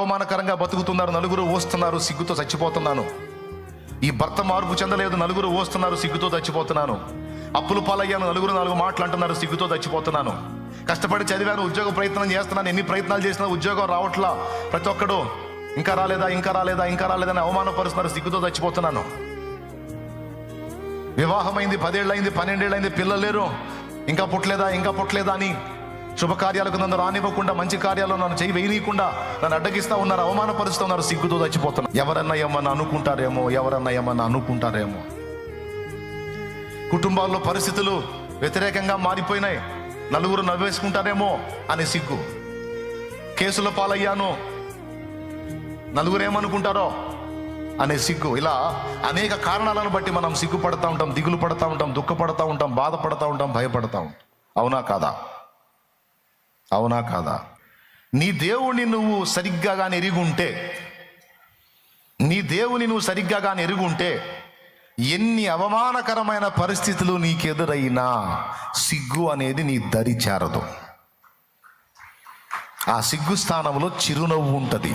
అవమానకరంగా బతుకుతున్నారు నలుగురు ఓస్తున్నారు సిగ్గుతో చచ్చిపోతున్నాను. ఈ భర్త మార్పు చెందలేదు నలుగురు ఓస్తున్నారు సిగ్గుతో చచ్చిపోతున్నాను. అప్పులు పాలయ్యాను నలుగురు నాలుగు మాటలు అంటున్నారు సిగ్గుతో చచ్చిపోతున్నాను. కష్టపడి చదివాను ఉద్యోగ ప్రయత్నం చేస్తున్నాను ఎన్ని ప్రయత్నాలు చేసినా ఉద్యోగం రావట్లా. ప్రతి ఒక్కడు ఇంకా రాలేదా ఇంకా రాలేదా ఇంకా రాలేదని అవమానపరుస్తున్నారు సిగ్గుతో చచ్చిపోతున్నాను. వివాహమైంది పదేళ్ళైంది పన్నెండేళ్ళైంది పిల్లలు లేరు. ఇంకా పుట్టలేదా ఇంకా పుట్టలేదా అని శుభకార్యాలకు నన్ను రానివ్వకుండా మంచి కార్యాలు నన్ను చేయి వేయనీయకుండా నన్ను అడ్డగిస్తా ఉన్నారు అవమానపరుస్తూ ఉన్నారు సిగ్గుతో చచ్చిపోతున్నారు. ఎవరన్నా ఏమన్నా అనుకుంటారేమో ఎవరన్నా ఏమన్నా అనుకుంటారేమో. కుటుంబాల్లో పరిస్థితులు వ్యతిరేకంగా మారిపోయినాయి. నలుగురు నవ్వేసుకుంటారేమో అనే సిగ్గు. కేసుల పాలయ్యాను. నలుగురు ఏమనుకుంటారో అనే సిగ్గు. ఇలా అనేక కారణాలను బట్టి మనం సిగ్గుపడతా ఉంటాం దిగులు పడతా ఉంటాం దుఃఖపడతా ఉంటాం బాధపడతా ఉంటాం భయపడతా ఉంటాం. అవునా కాదా? అవునా కాదా? నీ దేవుణ్ణి నువ్వు సరిగ్గా కానీ ఎరిగుంటే నీ దేవుని నువ్వు సరిగ్గా కానీ ఎరుగుంటే ఎన్ని అవమానకరమైన పరిస్థితులు నీకెదురైనా సిగ్గు అనేది నీ దరి చేరదు ఆ సిగ్గు స్థానంలో చిరునవ్వు ఉంటుంది.